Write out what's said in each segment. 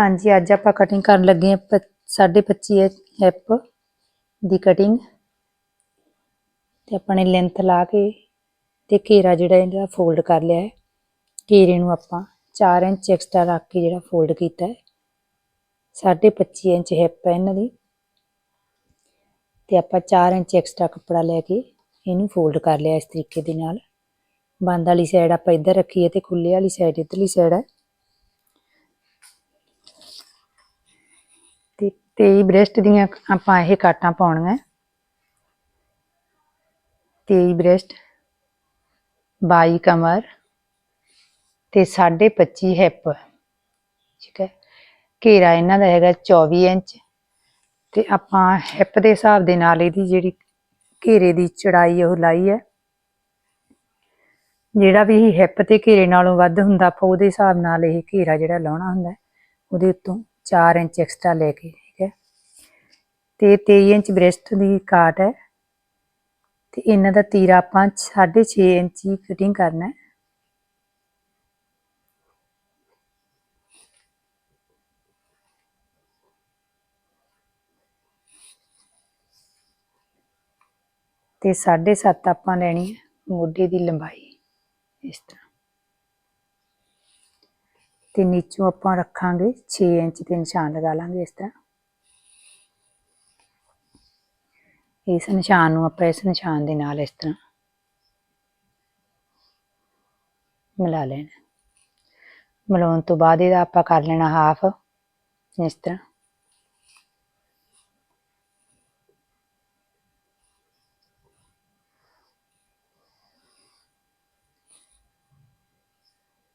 ਹਾਂਜੀ, ਅੱਜ ਆਪਾਂ ਕਟਿੰਗ ਕਰਨ ਲੱਗੇ ਹਾਂ 25 ਹਿੱਪ ਦੀ ਕਟਿੰਗ ਤੇ ਆਪਾਂ ਨੇ ਲੈਂਥ ਲਾ ਕੇ ਤੇ ਘੇਰਾ ਜਿਹੜਾ ਇਹਦਾ ਫੋਲਡ ਕਰ ਲਿਆ ਹੈ। ਘੇਰੇ ਨੂੰ ਆਪਾਂ 4 ਇੰਚ ਐਕਸਟਰਾ ਰੱਖ ਕੇ ਜਿਹੜਾ ਫੋਲਡ ਕੀਤਾ ਹੈ। 25 ਇੰਚ ਹਿੱਪ ਹੈ ਇਹਨਾਂ ਦੀ। ਤੇ ਆਪਾਂ 4 ਇੰਚ ਐਕਸਟਰਾ ਕੱਪੜਾ ਲੈ ਕੇ ਇਹਨੂੰ ਫੋਲਡ ਕਰ ਲਿਆ ਇਸ ਤਰੀਕੇ ਦੇ ਨਾਲ। ਬੰਦ ਵਾਲੀ ਸਾਈਡ ਆਪਾਂ ਇੱਧਰ ਰੱਖੀ ਹੈ ਤੇ ਖੁੱਲੇ ਵਾਲੀ ਸਾਈਡ ਇੱਧਰਲੀ ਸਾਈਡ ਹੈ। ਤੇ 23 ਬ੍ਰੈਸਟ ਦੀਆਂ ਆਪਾਂ ਇਹ ਕਾਟਾਂ ਪਾਉਣੀਆਂ। 23 ਬ੍ਰੈਸਟ 22 ਕਮਰ ਤੇ 25 ਹਿੱਪ ਠੀਕ ਹੈ। ਘੇਰਾ ਇਹਨਾਂ ਦਾ ਹੈਗਾ 24 ਇੰਚ। ਤੇ ਆਪਾਂ ਹਿੱਪ ਦੇ ਹਿਸਾਬ ਦੇ ਨਾਲ ਇਹਦੀ ਜਿਹੜੀ ਘੇਰੇ ਦੀ ਚੜਾਈ ਉਹ ਲਾਈ ਹੈ। ਜਿਹੜਾ ਵੀ ਇਹ ਹਿੱਪ ਤੇ ਘੇਰੇ ਨਾਲੋਂ ਵੱਧ ਹੁੰਦਾ, ਆਪਾਂ ਉਹਦੇ ਹਿਸਾਬ ਨਾਲ ਇਹ ਘੇਰਾ ਜਿਹੜਾ ਲਾਉਣਾ ਹੁੰਦਾ, ਉਹਦੇ ਉੱਤੋਂ 4 ਇੰਚ ਐਕਸਟਰਾ ਲੈ ਕੇ ਤੇ 23 ਇੰਚ ਬ੍ਰੈਸਟ ਦੀ ਕਾਟ ਹੈ। ਤੇ ਇਹਨਾਂ ਦਾ ਤੀਰਾ ਆਪਾਂ 6.5 ਇੰਚ ਫਿਟਿੰਗ ਕਰਨਾ ਹੈ। ਤੇ 7.5 ਆਪਾਂ ਲੈਣੀ ਹੈ ਮੋਢੇ ਦੀ ਲੰਬਾਈ ਇਸ ਤਰ੍ਹਾਂ। ਤੇ ਨੀਚੋਂ ਆਪਾਂ ਰੱਖਾਂਗੇ 6 ਇੰਚ ਤੇ ਨਿਸ਼ਾਨ ਲਗਾ ਲਾਂਗੇ ਇਸ ਤਰ੍ਹਾਂ। ਇਸ ਨਿਸ਼ਾਨ ਨੂੰ ਆਪਾਂ ਇਸ ਨਿਸ਼ਾਨ ਦੇ ਨਾਲ ਇਸ ਤਰ੍ਹਾਂ ਮਿਲਾ ਲੈਣਾ। ਮਿਲਾਉਣ ਤੋਂ ਬਾਅਦ ਇਹਦਾ ਆਪਾਂ ਕਰ ਲੈਣਾ ਹਾਫ, ਇਸ ਤਰ੍ਹਾਂ।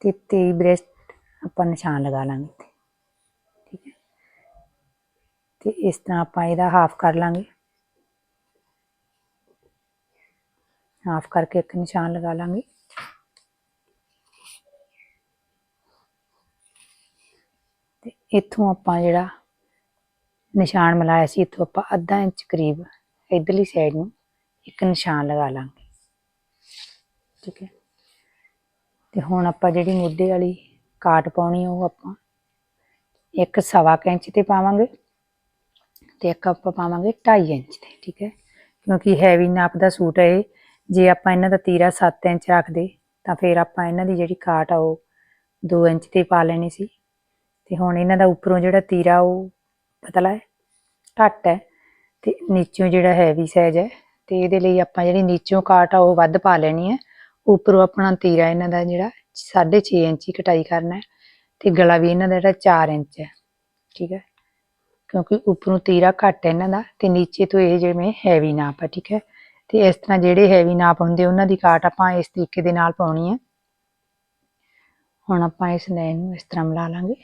ਤੇ 23 ਬ੍ਰੈਸਟ ਆਪਾਂ ਨਿਸ਼ਾਨ ਲਗਾ ਲਾਂਗੇ ਠੀਕ ਹੈ। ਤੇ ਇਸ ਤਰ੍ਹਾਂ ਆਪਾਂ ਇਹਦਾ ਹਾਫ ਕਰ ਲਾਂਗੇ। ਹਾਫ ਕਰਕੇ ਇੱਕ ਨਿਸ਼ਾਨ ਲਗਾ ਲਾਂਗੇ। ਤੇ ਇੱਥੋਂ ਆਪਾਂ ਜਿਹੜਾ ਨਿਸ਼ਾਨ ਮਿਲਾਇਆ ਸੀ, ਇੱਥੋਂ ਆਪਾਂ ਅੱਧਾ ਇੰਚ ਕਰੀਬ ਇਧਰਲੀ ਸਾਈਡ ਨੂੰ ਇੱਕ ਨਿਸ਼ਾਨ ਲਗਾ ਲਾਂਗੇ। ਠੀਕ ਹੈ? ਤੇ ਹੁਣ ਆਪਾਂ ਜਿਹੜੀ ਮੁੱਢੇ ਵਾਲੀ ਕਾਟ ਪਾਉਣੀ ਆ, ਉਹ ਆਪਾਂ ਇੱਕ ਸਵਾ ਕੁ ਇੰਚ ਤੇ ਪਾਵਾਂਗੇ ਤੇ ਇੱਕ ਆਪਾਂ ਪਾਵਾਂਗੇ 2.5 ਇੰਚ ਤੇ, ਠੀਕ ਹੈ? ਕਿਉਂਕਿ ਹੈਵੀ ਨਾਪ ਦਾ ਸੂਟ ਹੈ ਇਹ। ਜੇ ਆਪਾਂ ਇਹਨਾਂ ਦਾ ਤੀਰਾ 7 ਇੰਚ ਰੱਖਦੇ, ਤਾਂ ਫਿਰ ਆਪਾਂ ਇਹਨਾਂ ਦੀ ਜਿਹੜੀ ਕਾਟ ਆ ਉਹ 2 ਇੰਚ ਤੇ ਪਾ ਲੈਣੀ ਸੀ। ਤੇ ਹੁਣ ਇਹਨਾਂ ਦਾ ਉੱਪਰੋਂ ਜਿਹੜਾ ਤੀਰਾ ਉਹ ਪਤਲਾ ਹੈ, ਘੱਟ ਹੈ ਤੇ ਨੀਚੋਂ ਜਿਹੜਾ ਹੈਵੀ ਸਾਈਜ਼ ਹੈ, ਤੇ ਇਹਦੇ ਲਈ ਆਪਾਂ ਜਿਹੜੀ ਨੀਚੋਂ ਕਾਟ ਆ ਉਹ ਵੱਧ ਪਾ ਲੈਣੀ ਹੈ। ਉੱਪਰੋਂ ਆਪਣਾ ਤੀਰਾ ਇਹਨਾਂ ਦਾ ਜਿਹੜਾ 6.5 ਇੰਚ ਕਟਾਈ ਕਰਨਾ ਹੈ ਤੇ ਗਲਾ ਵੀ ਇਹਨਾਂ ਦਾ ਜਿਹੜਾ 4 ਇੰਚ ਹੈ, ਠੀਕ ਹੈ? ਕਿਉਂਕਿ ਉੱਪਰੋਂ ਤੀਰਾ ਘੱਟ ਹੈ ਇਹਨਾਂ ਦਾ ਤੇ ਨੀਚੇ ਤੋਂ ਇਹ ਜਿਵੇਂ ਹੈਵੀ ਨਾਪ ਹੈ ਠੀਕ ਹੈ? ਤੇ ਇਸ ਤਰ੍ਹਾਂ ਜਿਹੜੇ ਹੈਵੀ ਨਾਪ ਹੁੰਦੇ ਉਹਨਾਂ ਦੀ ਕਾਟ ਆਪਾਂ ਇਸ ਤਰੀਕੇ ਦੇ ਨਾਲ ਪਾਉਣੀ ਹੈ। ਹੁਣ ਆਪਾਂ ਇਸ ਲਾਈਨ ਨੂੰ ਇਸ ਤਰ੍ਹਾਂ ਮਿਲਾ ਲਾਂਗੇ।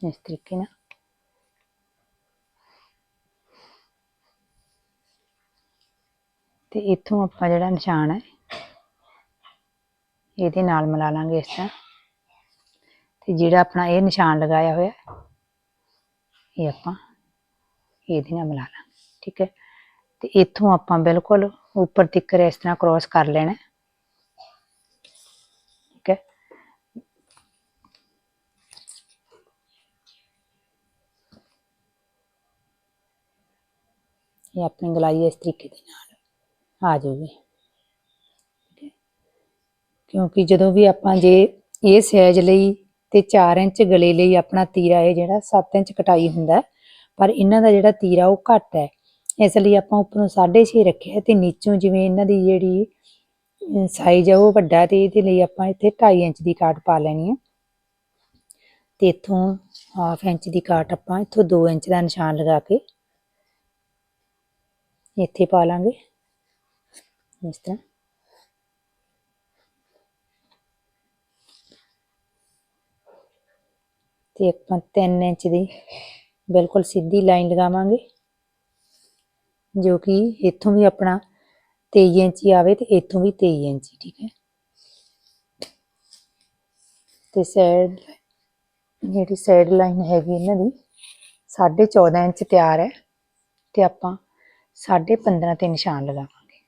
ਇਸ ਤਰੀਕੇ ਨਾਲ। ਤੇ ਇੱਥੋਂ ਆਪਾਂ ਜਿਹੜਾ ਨਿਸ਼ਾਨ ਹੈ, ਇਹਦੇ ਨਾਲ ਮਿਲਾ ਲਾਂਗੇ ਇਸ ਤਰ੍ਹਾਂ। ਤੇ ਜਿਹੜਾ ਆਪਣਾ ਇਹ ਨਿਸ਼ਾਨ ਲਗਾਇਆ ਹੋਇਆ ਇਹ ਆਪਾਂ ਇਹਦੇ ਨਾਲ ਮਿਲਾ ਲਾਂਗੇ, ਠੀਕ ਹੈ ਤੇ ਇੱਥੋਂ ਆਪਾਂ ਬਿਲਕੁਲ ਉੱਪਰ ਤੱਕ ਇਸ ਤਰ੍ਹਾਂ ਕ੍ਰੋਸ ਕਰ ਲੈਣਾ ਹੈ। ਠੀਕ ਹੈ ਇਹ ਆਪਣੀ ਗਲਾਈ ਇਸ ਤਰੀਕੇ ਦੇ ਨਾਲ ਆ ਜਾਊਗੀ, ਠੀਕ ਹੈ ਕਿਉਂਕਿ ਜਦੋਂ ਵੀ ਆਪਾਂ ਜੇ ਇਹ ਸਾਈਜ਼ ਲਈ ਤੇ 4 ਇੰਚ ਗਲੇ ਲਈ ਆਪਣਾ ਤੀਰਾ ਇਹ ਜਿਹੜਾ 7 ਇੰਚ ਕਟਾਈ ਹੁੰਦਾ ਪਰ ਇਹਨਾਂ ਦਾ ਜਿਹੜਾ ਤੀਰਾ ਉਹ ਘੱਟ ਹੈ। ਇਸ ਲਈ ਆਪਾਂ ਉੱਪਰੋਂ 6.5 ਰੱਖਿਆ ਤੇ ਨੀਚੋਂ ਜਿਵੇਂ ਇਹਨਾਂ ਦੀ ਜਿਹੜੀ ਸਾਈਜ਼ ਆ ਉਹ ਵੱਡਾ ਹੈ ਤੇ ਇਹਦੇ ਲਈ ਆਪਾਂ ਇੱਥੇ 2.5 ਇੰਚ ਦੀ ਕਾਟ ਪਾ ਲੈਣੀ ਹੈ। ਤੇ ਇੱਥੋਂ ਹਾਫ ਇੰਚ ਦੀ ਕਾਟ ਆਪਾਂ ਇੱਥੋਂ 2 ਇੰਚ ਦਾ ਨਿਸ਼ਾਨ ਲਗਾ ਕੇ ਇੱਥੇ ਪਾ ਲਾਂਗੇ। ਇਸ ਤਰ੍ਹਾਂ। ਤੇ ਆਪਾਂ 3 ਇੰਚ ਦੀ ਬਿਲਕੁਲ ਸਿੱਧੀ ਲਾਈਨ ਲਗਾਵਾਂਗੇ, ਜੋ ਕਿ ਇੱਥੋਂ ਵੀ ਆਪਣਾ 23 ਇੰਚ ਹੀ ਆਵੇ ਤੇ ਇੱਥੋਂ ਵੀ 23 ਇੰਚ ਠੀਕ ਹੈ। ਤੇ ਸਾਈਡ ਜਿਹੜੀ ਸਾਈਡ ਲਾਈਨ ਹੈਗੀ ਇਹਨਾਂ ਦੀ 14.5 ਇੰਚ ਤਿਆਰ ਹੈ ਤੇ ਆਪਾਂ 15.5 ਤੇ ਨਿਸ਼ਾਨ ਲਗਾਵਾਂਗੇ।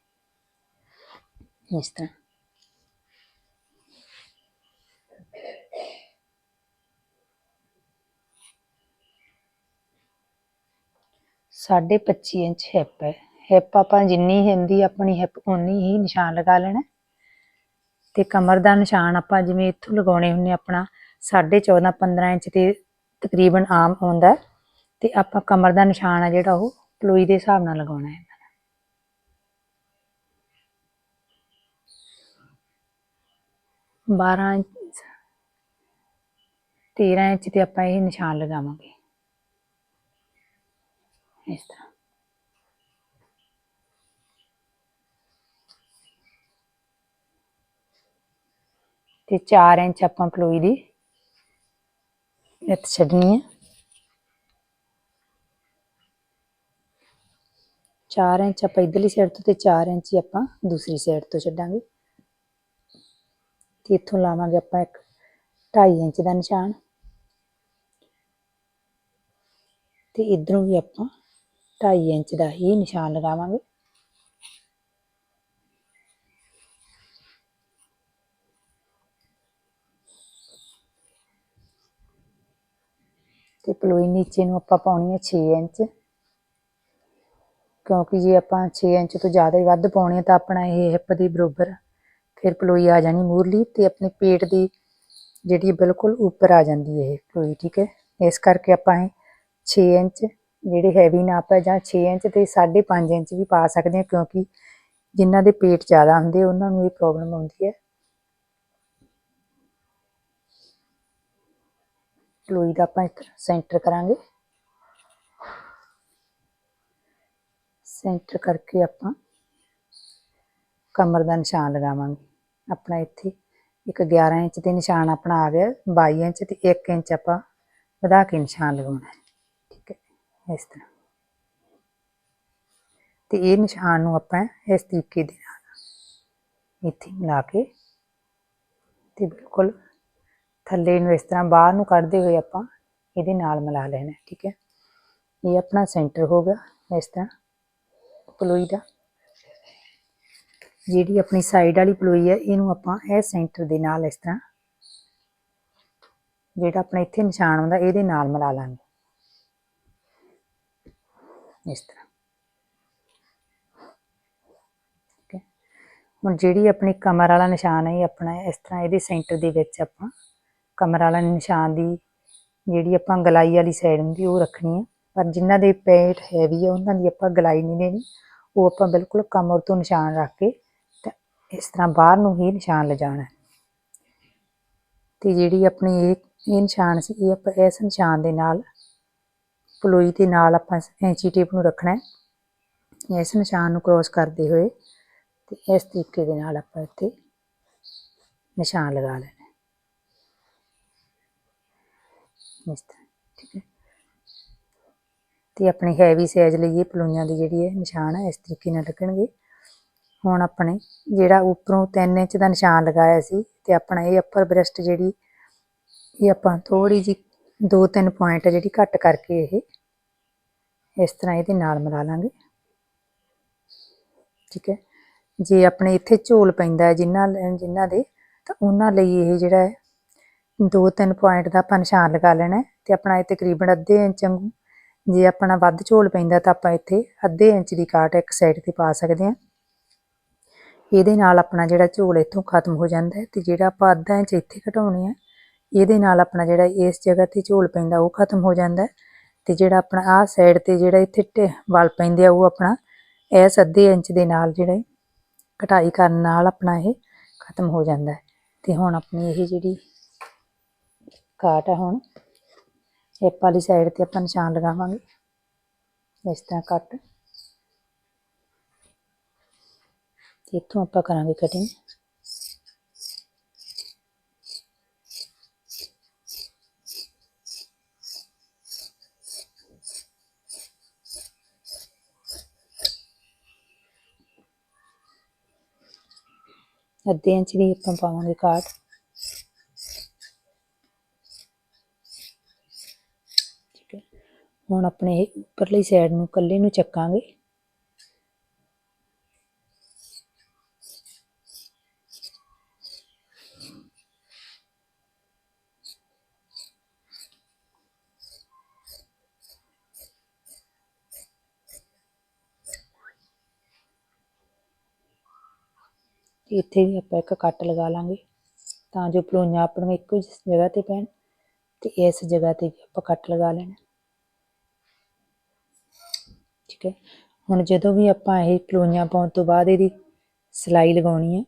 ਇਸ ਤਰ੍ਹਾਂ। ਸਾਢੇ 25 ਇੰਚ ਹਿੱਪ ਹੈ। ਹਿੱਪ ਆਪਾਂ ਜਿੰਨੀ ਹੁੰਦੀ ਆਪਣੀ ਹਿੱਪ ਉਨੀ ਹੀ ਨਿਸ਼ਾਨ ਲਗਾ ਲੈਣਾ ਤੇ ਕਮਰ ਦਾ ਨਿਸ਼ਾਨ ਆਪਾਂ ਜਿਵੇਂ ਇੱਥੋਂ ਲਗਾਉਣੇ ਹੁੰਨੇ ਆਪਣਾ ਸਾਢੇ 14 15 ਇੰਚ ਤੇ ਤਕਰੀਬਨ ਆਮ ਆਉਂਦਾ ਹੈ। ਤੇ ਆਪਾਂ ਕਮਰ ਦਾ ਨਿਸ਼ਾਨ ਆ ਜਿਹੜਾ ਉਹ ਪਲੋਈ ਦੇ ਹਿਸਾਬ ਨਾਲ ਲਗਾਉਣਾ ਹੈ। 12 ਇੰਚ 13 ਇੰਚ ਤੇ ਆਪਾਂ ਇਹ ਨਿਸ਼ਾਨ ਲਗਾਵਾਂਗੇ। ਇਸ ਤਰ੍ਹਾਂ ਤੇ 4 ਇੰਚ ਆਪਾਂ ਪਲੋਈ ਦੀ ਇੱਥੇ ਛੱਡਣੀ ਹੈ 4 ਇੰਚ ਆਪਾਂ ਇਧਰਲੀ ਸਾਈਡ ਤੋਂ ਤੇ 4 ਇੰਚ ਹੀ ਆਪਾਂ ਦੂਸਰੀ ਸਾਈਡ ਤੋਂ ਛੱਡਾਂਗੇ। ਤੇ ਇੱਥੋਂ ਲਾਵਾਂਗੇ ਆਪਾਂ ਇੱਕ 2.5 ਇੰਚ ਦਾ ਨਿਸ਼ਾਨ। ਤੇ ਇਧਰੋਂ ਵੀ ਆਪਾਂ 2.5 ਇੰਚ ਦਾ ਹੀ ਨਿਸ਼ਾਨ ਲਗਾਵਾਂਗੇ। ਤੇ ਪਲੋਈ ਨੀਚੇ ਨੂੰ ਆਪਾਂ ਪਾਉਣੀ ਹੈ 6 ਇੰਚ। ਕਿਉਂਕਿ ਜੇ ਆਪਾਂ 6 ਇੰਚ ਤੋਂ ਜ਼ਿਆਦਾ ਹੀ ਵੱਧ ਪਾਉਣੀ ਹੈ ਤਾਂ ਆਪਣਾ ਇਹ ਹਿੱਪ ਦੇ ਬਰੋਬਰ ਫਿਰ ਪਲੋਈ ਆ ਜਾਣੀ ਮੂਰਲੀ ਤੇ ਆਪਣੇ ਪੇਟ ਦੀ ਜਿਹੜੀ ਬਿਲਕੁਲ ਉੱਪਰ ਆ ਜਾਂਦੀ ਹੈ ਇਹ ਪਲੋਈ, ਠੀਕ ਹੈ? ਇਸ ਕਰਕੇ ਆਪਾਂ ਇਹ 6 ਇੰਚ ਜਿਹੜੇ ਹੈਵੀ ਨਾਪ ਹੈ ਜਾਂ 6 ਇੰਚ ਤੇ 5.5 ਇੰਚ ਵੀ ਪਾ ਸਕਦੇ ਹਾਂ ਕਿਉਂਕਿ ਜਿਨ੍ਹਾਂ ਦੇ ਪੇਟ ਜ਼ਿਆਦਾ ਹੁੰਦੇ, ਉਹਨਾਂ ਨੂੰ ਇਹ ਪ੍ਰੋਬਲਮ ਆਉਂਦੀ ਹੈ। ਲੋਈ ਦਾ ਆਪਾਂ ਇੱਕ ਸੈਂਟਰ ਕਰਾਂਗੇ। ਸੈਂਟਰ ਕਰਕੇ ਆਪਾਂ ਕਮਰ ਦਾ ਨਿਸ਼ਾਨ ਲਗਾਵਾਂਗੇ। ਆਪਣਾ ਇੱਥੇ ਇੱਕ 11 ਇੰਚ ਦੇ ਨਿਸ਼ਾਨ ਆਪਣਾ ਆ ਗਿਆ 22 ਇੰਚ ਤੇ 1 ਇੰਚ ਆਪਾਂ ਵਧਾ ਕੇ ਨਿਸ਼ਾਨ ਲਗਾਉਣਾ ਹੈ। ਇਸ ਤਰ੍ਹਾਂ। ਤੇ ਇਹ ਨਿਸ਼ਾਨ ਨੂੰ ਆਪਾਂ ਇਸ ਤਰੀਕੇ ਦੇ ਨਾਲ ਇੱਥੇ ਮਿਲਾ ਕੇ ਤੇ ਬਿਲਕੁਲ ਥੱਲੇ ਨੂੰ ਇਸ ਤਰ੍ਹਾਂ ਬਾਹਰ ਨੂੰ ਕੱਢਦੇ ਹੋਏ ਆਪਾਂ ਇਹਦੇ ਨਾਲ ਮਿਲਾ ਲੈਣਾ, ਠੀਕ ਹੈ? ਇਹ ਆਪਣਾ ਸੈਂਟਰ ਹੋ ਗਿਆ ਇਸ ਤਰ੍ਹਾਂ ਪਲੋਈ ਦਾ। ਜਿਹੜੀ ਆਪਣੀ ਸਾਈਡ ਵਾਲੀ ਪਲੋਈ ਹੈ, ਇਹਨੂੰ ਆਪਾਂ ਇਹ ਸੈਂਟਰ ਦੇ ਨਾਲ ਇਸ ਤਰ੍ਹਾਂ ਜਿਹੜਾ ਆਪਣਾ ਇੱਥੇ ਨਿਸ਼ਾਨ ਹੁੰਦਾ, ਇਹਦੇ ਨਾਲ ਮਿਲਾ ਲਾਂਗੇ। ਇਸ ਤਰ੍ਹਾਂ। ਠੀਕ ਹੈ। ਹੁਣ ਜਿਹੜੀ ਆਪਣੀ ਕਮਰ ਵਾਲਾ ਨਿਸ਼ਾਨ ਹੈ, ਇਹ ਆਪਣਾ ਇਸ ਤਰ੍ਹਾਂ ਇਹਦੇ ਸੈਂਟਰ ਦੇ ਵਿੱਚ ਆਪਾਂ ਕਮਰ ਵਾਲਾ ਨਿਸ਼ਾਨ ਦੀ ਜਿਹੜੀ ਆਪਾਂ ਗਲਾਈ ਵਾਲੀ ਸਾਈਡ ਹੁੰਦੀ, ਉਹ ਰੱਖਣੀ ਹੈ। ਪਰ ਜਿਨ੍ਹਾਂ ਦੇ ਪੇਟ ਹੈਵੀ ਹੈ ਉਹਨਾਂ ਦੀ ਆਪਾਂ ਗਲਾਈ ਨਹੀਂ ਦੇਣੀ। ਉਹ ਆਪਾਂ ਬਿਲਕੁਲ ਕਮਰ ਤੋਂ ਨਿਸ਼ਾਨ ਰੱਖ ਕੇ ਤੇ ਇਸ ਤਰ੍ਹਾਂ ਬਾਹਰ ਨੂੰ ਹੀ ਨਿਸ਼ਾਨ ਲਿਜਾਣਾ ਹੈ। ਤੇ ਜਿਹੜੀ ਆਪਣੀ ਇਹ ਇਹ ਨਿਸ਼ਾਨ ਸੀ, ਇਹ ਆਪਾਂ ਇਸ ਨਿਸ਼ਾਨ ਦੇ ਨਾਲ ਪਲੋਈ ਦੇ ਨਾਲ ਆਪਾਂ ਐਂਚੀ ਟੇਪ ਨੂੰ ਰੱਖਣਾ ਹੈ। ਇਸ ਨਿਸ਼ਾਨ ਨੂੰ ਕ੍ਰੋਸ ਕਰਦੇ ਹੋਏ ਤੇ ਇਸ ਤਰੀਕੇ ਦੇ ਨਾਲ ਆਪਾਂ ਇੱਥੇ ਨਿਸ਼ਾਨ ਲਗਾ ਲੈਣਾ ਹੈ। ਇਸ ਤਰ੍ਹਾਂ, ਠੀਕ ਹੈ। ਤੇ ਆਪਣੀ ਹੈਵੀ ਸਾਈਜ਼ ਲਈ ਇਹ ਪਲੋਈਆਂ ਦੀ ਜਿਹੜੀ ਹੈ ਨਿਸ਼ਾਨ ਹੈ ਇਸ ਤਰੀਕੇ ਨਾਲ ਲੱਗਣਗੇ। ਹੁਣ ਆਪਣੇ ਜਿਹੜਾ ਉੱਪਰੋਂ 3 ਇੰਚ ਦਾ ਨਿਸ਼ਾਨ ਲਗਾਇਆ ਸੀ ਤੇ ਆਪਣਾ ਇਹ ਅੱਪਰ ਬ੍ਰੈਸਟ ਜਿਹੜੀ, ਇਹ ਆਪਾਂ ਥੋੜੀ ਜੀ ਦੋ ਤਿੰਨ ਪੁਆਇੰਟ ਜਿਹੜੀ ਘੱਟ ਕਰਕੇ ਇਹ, ਇਸ ਤਰ੍ਹਾਂ ਇਹਦੇ ਨਾਲ ਮਿਲਾ ਲਾਂਗੇ। ਠੀਕ ਹੈ? ਜੇ ਆਪਣੇ ਇੱਥੇ ਝੋਲ ਪੈਂਦਾ ਹੈ ਜਿਨ੍ਹਾਂ ਜਿਨ੍ਹਾਂ ਦੇ, ਤਾਂ ਉਹਨਾਂ ਲਈ ਇਹ ਜਿਹੜਾ ਹੈ ਦੋ ਤਿੰਨ ਪੁਆਇੰਟ ਦਾ ਆਪਾਂ ਨਿਸ਼ਾਨ ਲਗਾ ਲੈਣਾ ਹੈ ਤੇ ਆਪਣਾ ਇਹ ਤਕਰੀਬਨ ਅੱਧੇ ਇੰਚ ਵਾਂਗੂ, ਜੇ ਆਪਣਾ ਵੱਧ ਝੋਲ ਪੈਂਦਾ ਤਾਂ ਆਪਾਂ ਇੱਥੇ ਅੱਧੇ ਇੰਚ ਦੀ ਕਾਟ ਇੱਕ ਸਾਈਡ ਤੇ ਪਾ ਸਕਦੇ ਹਾਂ। ਇਹਦੇ ਨਾਲ ਆਪਣਾ ਜਿਹੜਾ ਝੋਲ ਇੱਥੋਂ ਖਤਮ ਹੋ ਜਾਂਦਾ ਹੈ ਤੇ ਜਿਹੜਾ ਆਪਾਂ ਅੱਧਾ ਇੰਚ ਇੱਥੇ ਘਟਾਉਣੇ ਆ ਇਹਦੇ ਨਾਲ ਆਪਣਾ ਜਿਹੜਾ ਇਸ ਜਗ੍ਹਾ ਤੇ ਝੋਲ ਪੈਂਦਾ, ਉਹ ਖਤਮ ਹੋ ਜਾਂਦਾ ਹੈ ਤੇ ਜਿਹੜਾ ਆਪਣਾ ਆਹ ਸਾਈਡ ਤੇ ਜਿਹੜਾ ਇੱਥੇ ਢੇ- ਵਲ ਪੈਂਦੇ ਆ, ਉਹ ਆਪਣਾ ਇਸ ਅੱਧੇ ਇੰਚ ਦੇ ਨਾਲ ਜਿਹੜਾ ਕਟਾਈ ਕਰਨ ਨਾਲ ਆਪਣਾ ਇਹ ਖਤਮ ਹੋ ਜਾਂਦਾ ਹੈ ਤੇ ਹੁਣ ਆਪਣੀ ਇਹ ਜਿਹੜੀ ਕਾਟ ਆ ਹੁਣ ਹਿੱਪ ਵਾਲੀ ਸਾਈਡ ਤੇ ਆਪਾਂ ਨਿਸ਼ਾਨ ਲਗਾਵਾਂਗੇ। ਇਸ ਤਰ੍ਹਾਂ ਕੱਟ। ਤੇ ਇੱਥੋਂ ਆਪਾਂ ਕਰਾਂਗੇ ਕਟਿੰਗ ਅੱਧੇ ਇੰਚ ਦੀ ਆਪਾਂ ਪਾਵਾਂਗੇ ਕਾਟ ਠੀਕ ਹੈ। ਹੁਣ ਆਪਣੇ ਉੱਪਰਲੀ ਸਾਈਡ ਨੂੰ ਕੱਲੇ ਨੂੰ ਚੱਕਾਂਗੇ। ਤੇ ਇੱਥੇ ਵੀ ਆਪਾਂ ਇੱਕ ਕੱਟ ਲਗਾ ਲਾਂਗੇ। ਤਾਂ ਜੋ ਪਲੋਈਆਂ ਨੂੰ ਇੱਕੋ ਹੀ ਜਗ੍ਹਾ ਤੇ ਪੈਣ ਤੇ ਇਸ ਜਗ੍ਹਾ ਤੇ ਵੀ ਆਪਾਂ ਕੱਟ ਲਗਾ ਲੈਣਾ। ਠੀਕ ਹੈ? ਹੁਣ ਜਦੋਂ ਵੀ ਆਪਾਂ ਇਹ ਪਲੋਈਆਂ ਪਾਉਣ ਤੋਂ ਬਾਅਦ ਇਹਦੀ ਸਿਲਾਈ ਲਗਾਉਣੀ ਹੈ,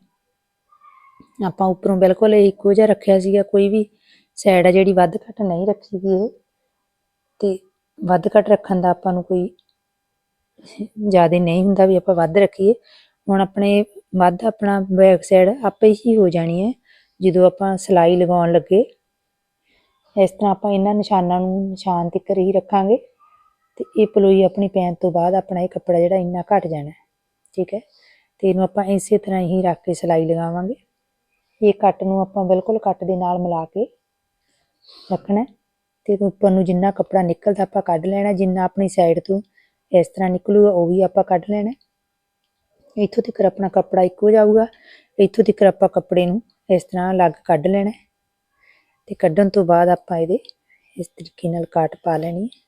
ਆਪਾਂ ਉੱਪਰੋਂ ਬਿਲਕੁਲ ਇਹ ਇੱਕੋ ਜਿਹਾ ਰੱਖਿਆ ਸੀਗਾ, ਕੋਈ ਵੀ ਸਾਈਡ ਆ ਜਿਹੜੀ ਵੱਧ ਘੱਟ ਨਹੀਂ ਰੱਖੀ ਗਈ ਇਹ। ਤੇ ਵੱਧ ਘੱਟ ਰੱਖਣ ਦਾ ਆਪਾਂ ਨੂੰ ਕੋਈ ਜ਼ਿਆਦਾ ਨਹੀਂ ਹੁੰਦਾ ਵੀ ਆਪਾਂ ਵੱਧ ਰੱਖੀਏ। ਹੁਣ ਆਪਣੇ ਵੱਧ ਆਪਣਾ ਬੈਕ ਸਾਈਡ ਆਪੇ ਹੀ ਹੋ ਜਾਣੀ ਹੈ, ਜਦੋਂ ਆਪਾਂ ਸਿਲਾਈ ਲਗਾਉਣ ਲੱਗੇ। ਇਸ ਤਰ੍ਹਾਂ ਆਪਾਂ ਇਹਨਾਂ ਨਿਸ਼ਾਨਾਂ ਨੂੰ ਨਿਸ਼ਾਨ ਤਿੱਕਰ ਹੀ ਰੱਖਾਂਗੇ ਤੇ ਇਹ ਪਲੋਈ ਆਪਣੀ ਪੈਣ ਤੋਂ ਬਾਅਦ ਆਪਣਾ ਇਹ ਕੱਪੜਾ ਜਿਹੜਾ ਇੰਨਾ ਘਟ ਜਾਣਾ ਠੀਕ ਹੈ? ਤੇ ਇਹਨੂੰ ਆਪਾਂ ਇਸੇ ਤਰ੍ਹਾਂ ਹੀ ਰੱਖ ਕੇ ਸਿਲਾਈ ਲਗਾਵਾਂਗੇ। ਇਹ ਕੱਟ ਨੂੰ ਆਪਾਂ ਬਿਲਕੁਲ ਕੱਟ ਦੇ ਨਾਲ ਮਿਲਾ ਕੇ ਰੱਖਣਾ ਹੈ ਤੇ ਉੱਪਰ ਨੂੰ ਜਿੰਨਾ ਕੱਪੜਾ ਨਿਕਲਦਾ ਆਪਾਂ ਕੱਢ ਲੈਣਾ, ਜਿੰਨਾ ਆਪਣੀ ਸਾਈਡ ਤੋਂ ਇਸ ਤਰ੍ਹਾਂ ਨਿਕਲੂਗਾ ਉਹ ਵੀ ਆਪਾਂ ਕੱਢ ਲੈਣਾ ਇੱਥੋਂ ਤੱਕ ਆਪਣਾ ਕੱਪੜਾ ਇੱਕੋ ਜਾਊਗਾ, ਇੱਥੋਂ ਤੱਕ ਆਪਾਂ ਕੱਪੜੇ ਨੂੰ ਇਸ ਤਰ੍ਹਾਂ ਅਲੱਗ ਕੱਢ ਲੈਣਾ ਹੈ। ਤੇ ਕੱਢਣ ਤੋਂ ਬਾਅਦ ਆਪਾਂ ਇਹਦੇ ਇਸ ਤਰੀਕੇ ਨਾਲ ਕਾਟ ਪਾ ਲੈਣੀ ਹੈ।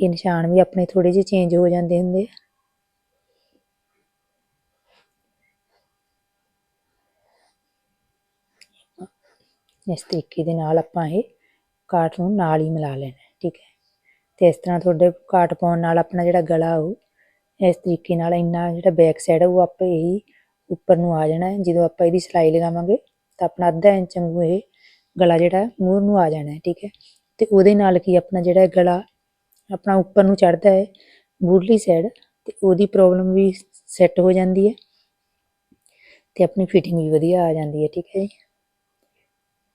ਇਹ ਨਿਸ਼ਾਨ ਵੀ ਆਪਣੇ ਥੋੜੇ ਜਿਹੇ ਚੇਂਜ ਹੋ ਜਾਂਦੇ ਹੁੰਦੇ ਆ ਇਸ ਤਰੀਕੇ ਦੇ ਨਾਲ ਆਪਾਂ ਇਹ ਕਾਟ ਨੂੰ ਨਾਲ ਹੀ ਮਿਲਾ ਲੈਣਾ ਠੀਕ ਹੈ ਤੇ ਇਸ ਤਰ੍ਹਾਂ ਤੁਹਾਡੇ ਕਾਟ ਪਾਉਣ ਨਾਲ ਆਪਣਾ ਜਿਹੜਾ ਗਲਾ ਉਹ ਇਸ ਤਰੀਕੇ ਨਾਲ ਇੰਨਾ ਜਿਹੜਾ ਬੈਕ ਸਾਈਡ ਹੈ ਉਹ ਆਪੇ ਹੀ ਉੱਪਰ ਨੂੰ ਆ ਜਾਣਾ ਹੈ। ਜਦੋਂ ਆਪਾਂ ਇਹਦੀ ਸਿਲਾਈ ਲਗਾਵਾਂਗੇ, ਤਾਂ ਆਪਣਾ ਅੱਧਾ ਇੰਚ ਵਾਂਗੂ ਇਹ ਗਲਾ ਜਿਹੜਾ ਮੂਹਰ ਨੂੰ ਆ ਜਾਣਾ ਹੈ, ਠੀਕ ਹੈ? ਤੇ ਉਹਦੇ ਨਾਲ ਕੀ ਆਪਣਾ ਜਿਹੜਾ ਗਲਾ ਆਪਣਾ ਉੱਪਰ ਨੂੰ ਚੜਦਾ ਹੈ ਮੂਹਰਲੀ ਸਾਈਡ ਤੇ ਉਹਦੀ ਪ੍ਰੋਬਲਮ ਵੀ ਸੈੱਟ ਹੋ ਜਾਂਦੀ ਹੈ ਤੇ ਆਪਣੀ ਫਿਟਿੰਗ ਵੀ ਵਧੀਆ ਆ ਜਾਂਦੀ ਹੈ, ਠੀਕ ਹੈ ਜੀ?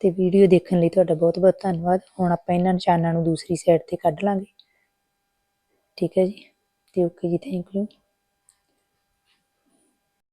ਤੇ ਵੀਡੀਓ ਦੇਖਣ ਲਈ ਤੁਹਾਡਾ ਬਹੁਤ ਬਹੁਤ ਧੰਨਵਾਦ। ਹੁਣ ਆਪਾਂ ਇਹਨਾਂ ਨਿਸ਼ਾਨਾਂ ਨੂੰ ਦੂਸਰੀ ਸਾਈਡ ਤੇ ਕੱਢ ਲਾਂਗੇ। ਠੀਕ ਹੈ ਜੀ? ਤੇ ਓਕੇ ਜੀ ਥੈਂਕ ਯੂ